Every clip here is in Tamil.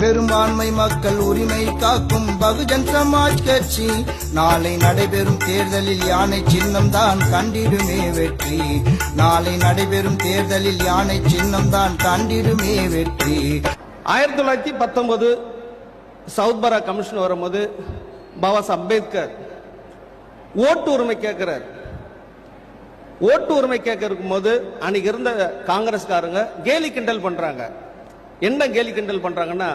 பெரும்பான்மை மக்கள் உரிமை காக்கும் பகுஜன் சமாஜ் கட்சி. நாளை நடைபெறும் தேர்தலில் யானை சின்னம் தான் கண்டிடுமே வெற்றி. நாளை நடைபெறும் தேர்தலில் யானை சின்னம் தான் கண்டிடுமே வெற்றி. ஆயிரத்தி தொள்ளாயிரத்தி பத்தொன்பது சவுத் பரா கமிஷன் வரும்போது பாபா அம்பேத்கர் ஓட்டு உரிமை கேட்கிறார். ஓட்டு உரிமை கேட்க இருக்கும்போது அன்னைக்கு இருந்த காங்கிரஸ்காரங்க கேலி கிண்டல் பண்றாங்க. என்ன கேலி கிண்டல் பண்றாங்கன்னா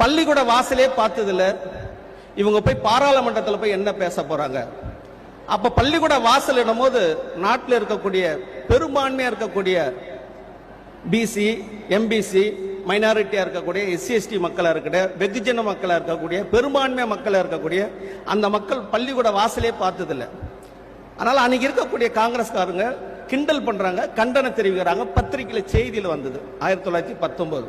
பள்ளிக்கூட வாசலே பார்த்ததில்ல. இவங்க போய் பாராளுமன்றத்தில் போய் என்ன பேச போறாங்க? அப்ப பள்ளிக்கூட வாசல் இடும்போது நாட்டில் இருக்கக்கூடிய பெரும்பான்மையா இருக்கக்கூடிய பிசி எம்பிசி மைனாரிட்டியா இருக்கக்கூடிய எஸ்சி எஸ்டி மக்களா இருக்கக்கூடிய வெகுஜன மக்களா இருக்கக்கூடிய பெரும்பான்மை மக்களா இருக்கக்கூடிய அந்த மக்கள் பள்ளிக்கூட வாசலே பார்த்ததில்ல. அதனால அன்னைக்கு இருக்கக்கூடிய காங்கிரஸ்காரங்க கிண்டல் பண்றாங்க கண்டனம் தெரிவிக்கிறாங்க. பத்திரிகையில செய்தியில் வந்தது ஆயிரத்தி தொள்ளாயிரத்தி பத்தொன்பது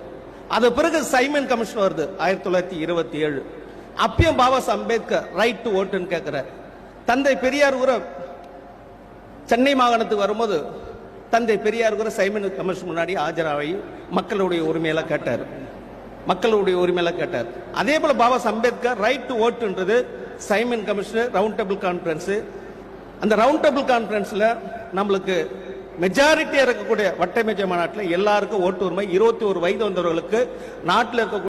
அது பிறகு சைமன் கமிஷன் வருது ஆயிரத்தி தொள்ளாயிரத்தி இருபத்தி ஏழு. அப்பயும் பாபா அம்பேத்கர் ரைட் டு ஓட்டுன்னு கேட்கிறார் தந்தை பெரியார் கூட சென்னை மாகாணத்துக்கு வரும்போது தந்தை பெரியார் கூட சைமன் கமிஷன் முன்னாடி ஆஜராகி மக்களுடைய உரிமையெல்லாம் கேட்டார். மக்களுடைய உரிமையெல்லாம் கேட்டார். அதே போல Baba Ambedkar right to ஓட்டுன்றது Simon commission round table conference அந்த ரவுண்ட் டேபிள் கான்ஃபரன்ஸ்ல நம்மளுக்கு மெஜாரிட்டி இருக்கக்கூடிய வட்டமேஜ மாநாட்டில் எல்லாருக்கும் ஓட்டு உரிமை இருபத்தி ஒரு வயது வந்தவர்களுக்கு நாட்டில் இருக்கக்கூடிய